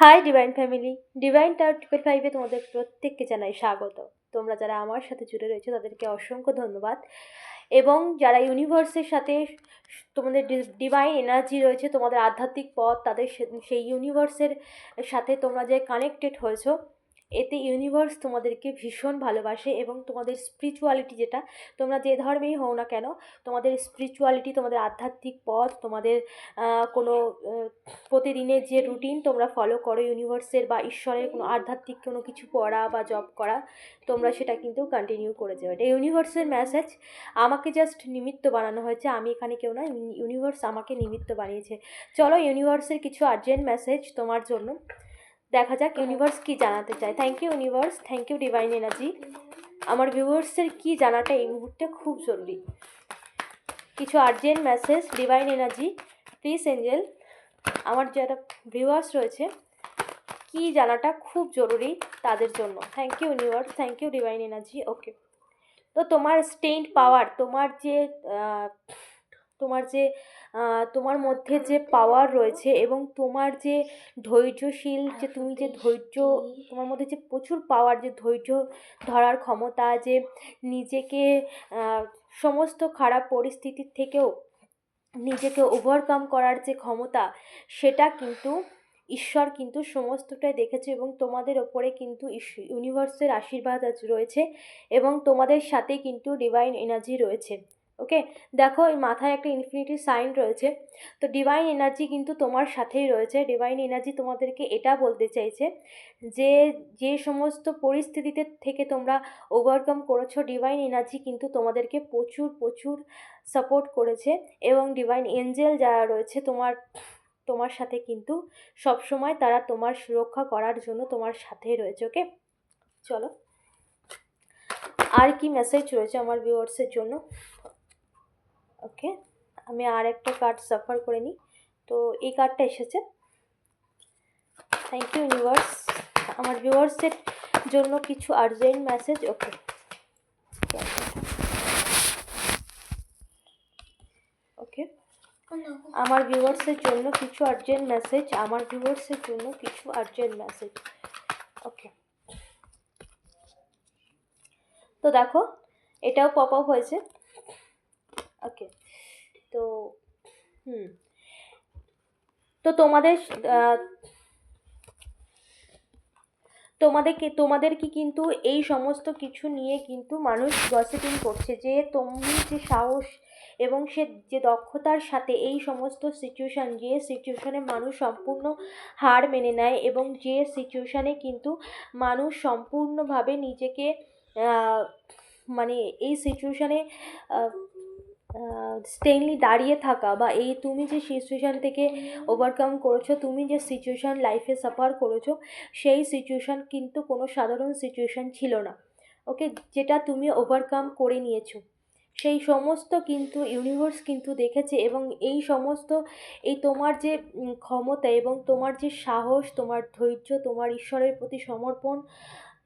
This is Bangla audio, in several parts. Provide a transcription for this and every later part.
Hi divine family divine tower triple ফাইভে তোমাদের প্রত্যেককে জানাই স্বাগত। তোমরা যারা আমার সাথে জুড়ে রয়েছে, তাদেরকে অসংখ্য ধন্যবাদ। এবং যারা ইউনিভার্সের সাথে তোমাদের ডিভাইন এনার্জি রয়েছে, তোমাদের আধ্যাত্মিক পথ, তাদের সেই ইউনিভার্সের সাথে তোমরা যে কানেক্টেড হয়েছো এতে ইউনিভার্স তোমাদেরকে ভীষণ ভালোবাসে এবং তোমাদের স্পিরিচুয়ালিটি যেটা, তোমরা যে ধর্মেই হও না কেন, তোমাদের স্পিরিচুয়ালিটি তোমাদের আধ্যাত্মিক পথ, তোমাদের কোনো প্রতিদিনের যে রুটিন তোমরা ফলো করো ইউনিভার্সের বা ঈশ্বরের কোনো আধ্যাত্মিক কোনো কিছু পড়া বা জব করা, তোমরা সেটা কিন্তু কন্টিনিউ করে যাও। এটা ইউনিভার্সের মেসেজ আমাকে জাস্ট নিমিত্ত বানানো হয়েছে। আমি এখানে কেউ না ইউনিভার্স আমাকে নিমিত্ত বানিয়েছে। চলো ইউনিভার্সের কিছু আর্জেন্ট মেসেজ তোমার জন্য। দেখা যাক ইউনিভার্স কি জানাতে চায়। Thank you universe thank you divine energy আমার ভিউয়ার্সের কি জানাটা এই মুহূর্তে খুব জরুরি। কিছু urgent message divine energy please angel আমার যারা ভিউয়ার্স রয়েছে, কি জানাটা খুব জরুরি তাদের জন্য। Thank you universe thank you divine energy okay তো তোমার স্টেন্ট পাওয়ার তোমার যে তোমার যে তোমার মধ্যে যে পাওয়ার রয়েছে এবং তোমার যে ধৈর্যশীল, যে তুমি যে ধৈর্য, তোমার মধ্যে যে প্রচুর পাওয়ার যে ধৈর্য ধরার ক্ষমতা, যে নিজেকে সমস্ত খারাপ পরিস্থিতির থেকেও নিজেকে ওভারকাম করার যে ক্ষমতা, সেটা কিন্তু ঈশ্বর কিন্তু সমস্তটাই দেখেছে এবং তোমাদের ওপরে কিন্তু ইউনিভার্সের আশীর্বাদ রয়েছে এবং তোমাদের সাথে কিন্তু ডিভাইন এনার্জি রয়েছে। ওকে? দেখো, এই মাথায় একটা ইনফিনিটি সাইন রয়েছে। তো ডিভাইন এনার্জি কিন্তু তোমার সাথেই রয়েছে। ডিভাইন এনার্জি তোমাদেরকে এটা বলতে চাইছে যে যে সমস্ত পরিস্থিতিতে থেকে তোমরা ওভারকাম করেছ ডিভাইন এনার্জি কিন্তু তোমাদেরকে প্রচুর প্রচুর সাপোর্ট করেছে এবং ডিভাইন এঞ্জেল যারা রয়েছে, তোমার তোমার সাথে কিন্তু সব সময় তারা তোমার সুরক্ষা করার জন্য তোমার সাথেই রয়েছে, ওকে? চলো। আর কি মেসেজ রয়েছে আমার ভিউয়ার্সের জন্য? ওকে? আমি আর একটা কার্ড সাফার করে নিই। তো এই কার্ডটা এসেছে। থ্যাংক ইউ ইউনিভার্স আমার ভিউয়ার্সের জন্য কিছু আর্জেন্ট মেসেজ ওকে। ওকে? আমার ভিউয়ার্সের জন্য কিছু আর্জেন্ট মেসেজ আমার ভিউয়ার্সের জন্য কিছু আর্জেন্ট মেসেজ ওকে। তো দেখো, এটাও পপ আপ হয়েছে। ওকে তো, হুম। তো তোমাদের তোমাদেরকে তোমাদের কি কিন্তু এই সমস্ত কিছু নিয়ে কিন্তু মানুষ গসিপিং করছে যে তুমি যে সাহস এবং সে যে দক্ষতার সাথে এই সমস্ত সিচুয়েশান যে সিচুয়েশানে মানুষ সম্পূর্ণ হার মেনে নেয় এবং যে সিচুয়েশানে কিন্তু মানুষ সম্পূর্ণভাবে নিজেকে মানে এই সিচুয়েশানে স্টেনলি দাঁড়িয়ে থাকা বা এই তুমি যে সিচুয়েশান থেকে ওভারকাম করেছ, তুমি যে সিচুয়েশান লাইফে সাফার করেছ, সেই সিচুয়েশান কিন্তু কোনো সাধারণ সিচুয়েশান ছিল না। ওকে যেটা তুমি ওভারকাম করে নিয়েছো। সেই সমস্ত কিন্তু ইউনিভার্স কিন্তু দেখেছে এবং এই সমস্ত এই তোমার যে ক্ষমতা এবং তোমার যে সাহস, তোমার ধৈর্য, তোমার ঈশ্বরের প্রতি সমর্পণ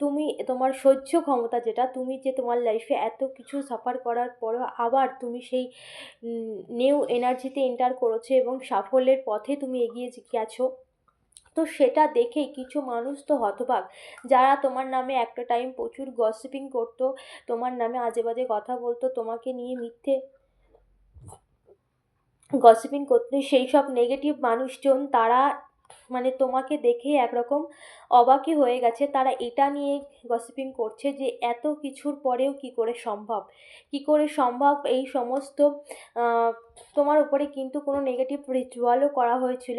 তুমি তোমার সহ্য ক্ষমতা যেটা, তুমি যে তোমার লাইফে এত কিছু সাফার করার পরও আবার তুমি সেই নিউ এনার্জিতে এন্টার করেছ এবং সাফল্যের পথে তুমি এগিয়ে গেছো তো সেটা দেখেই কিছু মানুষ তো হতবাক। যারা তোমার নামে একটা টাইম প্রচুর গসিপিং করতো, তোমার নামে আজে বাজে কথা বলতো, তোমাকে নিয়ে মিথ্যে গসিপিং করতে, সেই সব নেগেটিভ মানুষজন তারা মানে তোমাকে দেখে একরকম অবাকই হয়ে গেছে। তারা এটা নিয়ে গসিপিং করছে যে, এত কিছুর পরেও কি করে সম্ভব? কি করে সম্ভব? এই সমস্ত তোমার উপরে কিন্তু কোনো নেগেটিভ রিচুয়ালও করা হয়েছিল।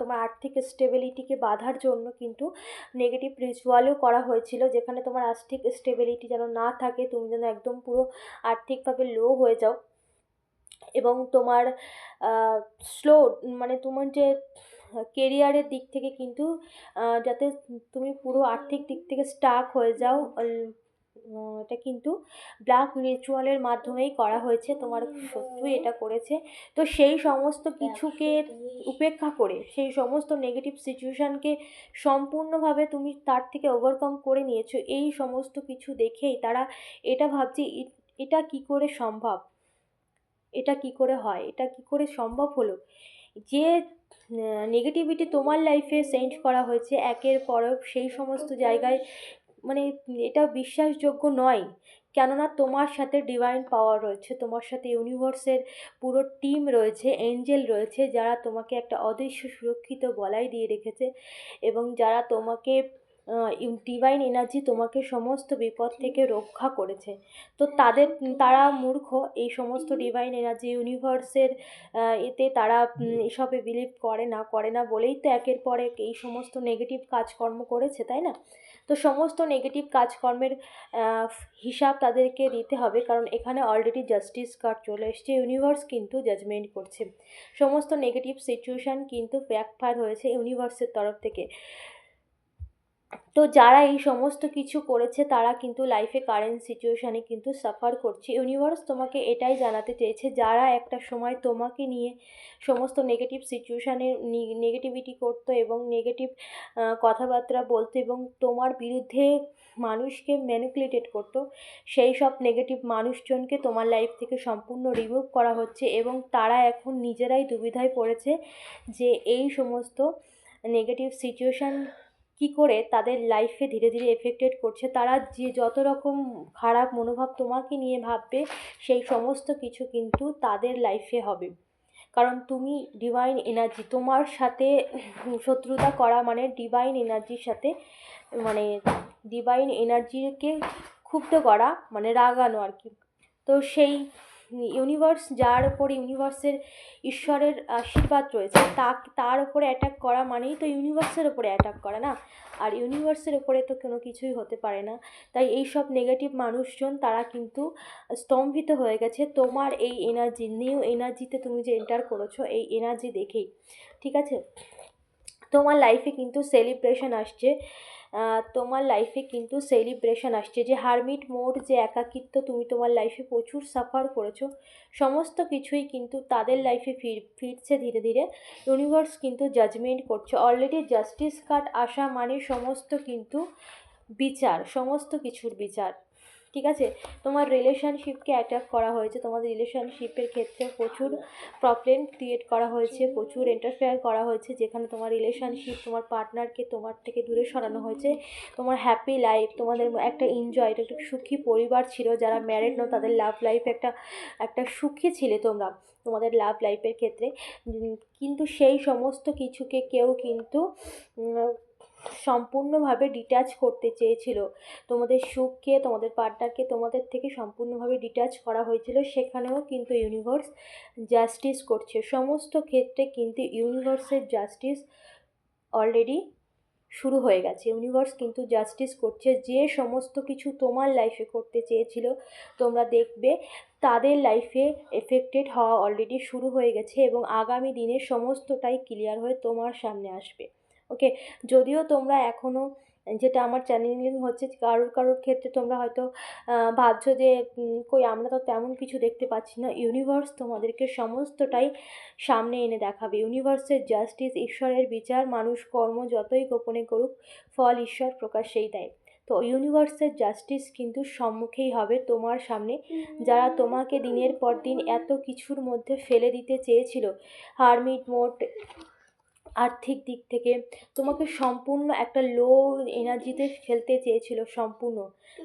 তোমার আর্থিক স্টেবিলিটিকে বাধার জন্য কিন্তু নেগেটিভ রিচুয়ালও করা হয়েছিল, যেখানে তোমার আর্থিক স্টেবিলিটি যেন না থাকে, তুমি যেন একদম পুরো আর্থিকভাবে লো হয়ে যাও। এবং তোমার স্লো মানে তোমার যে কেরিয়ারের দিক থেকে কিন্তু যাতে তুমি পুরো আর্থিক দিক থেকে স্টাক হয়ে যাও এটা কিন্তু ব্ল্যাক রিচুয়ালের মাধ্যমেই করা হয়েছে তোমার শত্রুই এটা করেছে। তো সেই সমস্ত কিছুকে উপেক্ষা করে সেই সমস্ত নেগেটিভ সিচুয়েশানকে সম্পূর্ণভাবে তুমি তার থেকে ওভারকাম করে নিয়েছো এই সমস্ত কিছু দেখেই তারা এটা ভাবছে এটা কি করে সম্ভব? এটা কি করে হয়? এটা কি করে সম্ভব হলো? যে নেগেটিভিটি তোমার লাইফে সেন্ড করা হয়েছে একের পর এক সেই সমস্ত জায়গায় মানে এটা বিশ্বাসযোগ্য নয়। কেননা তোমার সাথে ডিভাইন পাওয়ার রয়েছে তোমার সাথে ইউনিভার্সের পুরো টিম রয়েছে এঞ্জেল রয়েছে যারা তোমাকে একটা অদৃশ্য সুরক্ষিত বলাই দিয়ে রেখেছে এবং যারা তোমাকে ডিভাইন এনার্জি তোমাকে সমস্ত বিপদ থেকে রক্ষা করেছে। তো তাদের, তারা মূর্খ, এই সমস্ত ডিভাইন এনার্জি ইউনিভার্সের এতে তারা এসবে বিলিভ করে না করে না বলেই তো একের পর এক এই সমস্ত নেগেটিভ কাজকর্ম করেছে, তাই না? তো সমস্ত নেগেটিভ কাজকর্মের হিসাব তাদেরকে দিতে হবে, কারণ এখানে অলরেডি জাস্টিস কার্ড চলে এসছে ইউনিভার্স কিন্তু জাজমেন্ট করছে। সমস্ত নেগেটিভ সিচুয়েশান কিন্তু ব্যাকফায়ার হয়েছে ইউনিভার্সের তরফ থেকে। তো যারা এই সমস্ত কিছু করেছে, তারা কিন্তু লাইফে কারেন্ট সিচুয়েশানে কিন্তু সাফার করছে। ইউনিভার্স তোমাকে এটাই জানাতে চেয়েছে, যারা একটা সময় তোমাকে নিয়ে সমস্ত নেগেটিভ সিচুয়েশানে নেগেটিভিটি করতো এবং নেগেটিভ কথাবার্তা বলতো এবং তোমার বিরুদ্ধে মানুষকে ম্যানিপুলেটেড করতো, সেই সব নেগেটিভ মানুষজনকে তোমার লাইফ থেকে সম্পূর্ণ রিমুভ করা হচ্ছে এবং তারা এখন নিজেরাই দুবিধায় পড়েছে যে এই সমস্ত নেগেটিভ সিচুয়েশান কী করে তাদের লাইফে ধীরে ধীরে এফেক্টেড করছে, তারা যে যত রকম খারাপ মনোভাব তোমাকে নিয়ে ভাববে, সেই সমস্ত কিছু কিন্তু তাদের লাইফে হবে। কারণ তুমি ডিভাইন এনার্জি তোমার সাথে শত্রুতা করা মানে ডিভাইন এনার্জির সাথে মানে ডিভাইন এনার্জিকে ক্ষুব্ধ করা মানে রাগানো আর কি। তো সেই ইউনিভার্স যার ওপর ইউনিভার্সের ঈশ্বরের আশীর্বাদ রয়েছে, তা, তার ওপরে অ্যাটাক করা মানেই তো ইউনিভার্সের ওপরে অ্যাটাক করা না। আর ইউনিভার্সের ওপরে তো কোনো কিছুই হতে পারে না। তাই এই সব নেগেটিভ মানুষজন, তারা কিন্তু স্তম্ভিত হয়ে গেছে। তোমার এই এনার্জি নিউ এনার্জিতে তুমি যে এন্টার করেছ, এই এনার্জি দেখেই, ঠিক আছে? তোমার লাইফে কিন্তু সেলিব্রেশন আসছে। তোমার লাইফে কিন্তু সেলিব্রেশন আসছে। যে হারমিট মোড যে একাকিত্ব তুমি তোমার লাইফে প্রচুর সাফার করেছ, সমস্ত কিছুই কিন্তু তাদের লাইফে ফির, ফিরছে ধীরে ধীরে। ইউনিভার্স কিন্তু জাজমেন্ট করছে। অলরেডি জাস্টিস কার্ড আসা মানে সমস্ত কিন্তু বিচার, সমস্ত কিছুর বিচার। ঠিক আছে? তোমার রিলেশনশিপকে অ্যাটাক করা হয়েছে। তোমাদের রিলেশনশিপের ক্ষেত্রে প্রচুর প্রবলেম ক্রিয়েট করা হয়েছে, প্রচুর ইন্টারফেয়ার করা হয়েছে, যেখানে তোমার রিলেশনশিপ তোমার পার্টনারকে তোমার থেকে দূরে সরানো হয়েছে। তোমার হ্যাপি লাইফ তোমাদের একটা এনজয় একটা সুখী পরিবার ছিল, যারা ম্যারেড নয়, তাদের লাভ লাইফ একটা একটা সুখী ছিলে তোমরা, তোমাদের লাভ লাইফের ক্ষেত্রে। কিন্তু সেই সমস্ত কিছুকে কেউ কিন্তু সম্পূর্ণভাবে ডিট্যাচ করতে চেয়েছিল। তোমাদের সুখকে, তোমাদের পার্টনারকে তোমাদের থেকে সম্পূর্ণভাবে ডিট্যাচ করা হয়েছিল। সেখানেও কিন্তু ইউনিভার্স জাস্টিস করছে। সমস্ত ক্ষেত্রে কিন্তু ইউনিভার্সের জাস্টিস অলরেডি শুরু হয়ে গেছে। ইউনিভার্স কিন্তু জাস্টিস করছে। যে সমস্ত কিছু তোমার লাইফে করতে চেয়েছিল, তোমরা দেখবে তাদের লাইফে এফেক্টেড হওয়া অলরেডি শুরু হয়ে গেছে এবং আগামী দিনে সমস্তটাই ক্লিয়ার হয়ে তোমার সামনে আসবে। ওকে যদিও তোমরা এখনও যেটা আমার চ্যানেলিং হচ্ছে কারোর কারোর ক্ষেত্রে তোমরা হয়তো ভাবছ যে কই আমরা তো তেমন কিছু দেখতে পাচ্ছি না। ইউনিভার্স তোমাদেরকে সমস্তটাই সামনে এনে দেখাবে। ইউনিভার্সের জাস্টিস ঈশ্বরের বিচার, মানুষ কর্ম যতই গোপনে করুক, ফল ঈশ্বর প্রকাশেই দেয়। তো ইউনিভার্সের জাস্টিস কিন্তু সম্মুখেই হবে তোমার সামনে। যারা তোমাকে দিনের পর দিন এত কিছুর মধ্যে ফেলে দিতে চেয়েছিল হারমিট মোড আর্থিক দিক থেকে তোমাকে সম্পূর্ণ একটা লো এনার্জিতে ফেলতে চেয়েছিল সম্পূর্ণ।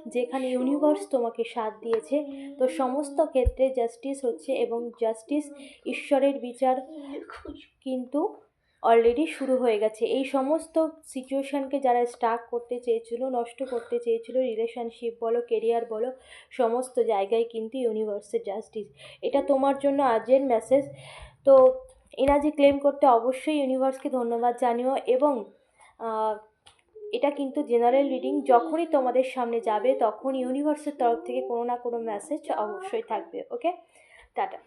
যেখানে ইউনিভার্স তোমাকে সাথ দিয়েছে। তো সমস্ত ক্ষেত্রে জাস্টিস হচ্ছে এবং জাস্টিস ঈশ্বরের বিচার কিন্তু অলরেডি শুরু হয়ে গেছে। এই সমস্ত সিচুয়েশানকে যারা স্টার্ট করতে চেয়েছিল, নষ্ট করতে চেয়েছিল রিলেশনশিপ বলো কেরিয়ার বলো, সমস্ত জায়গায় কিন্তু ইউনিভার্সের জাস্টিস এটা তোমার জন্য আজের মেসেজ তো এনার্জি ক্লেম করতে অবশ্যই ইউনিভার্সকে ধন্যবাদ জানিও এবং এটা কিন্তু জেনারেল রিডিং যখনই তোমাদের সামনে যাবে তখন ইউনিভার্সের তরফ থেকে কোনো না কোনো মেসেজ অবশ্যই থাকবে ওকে টাটা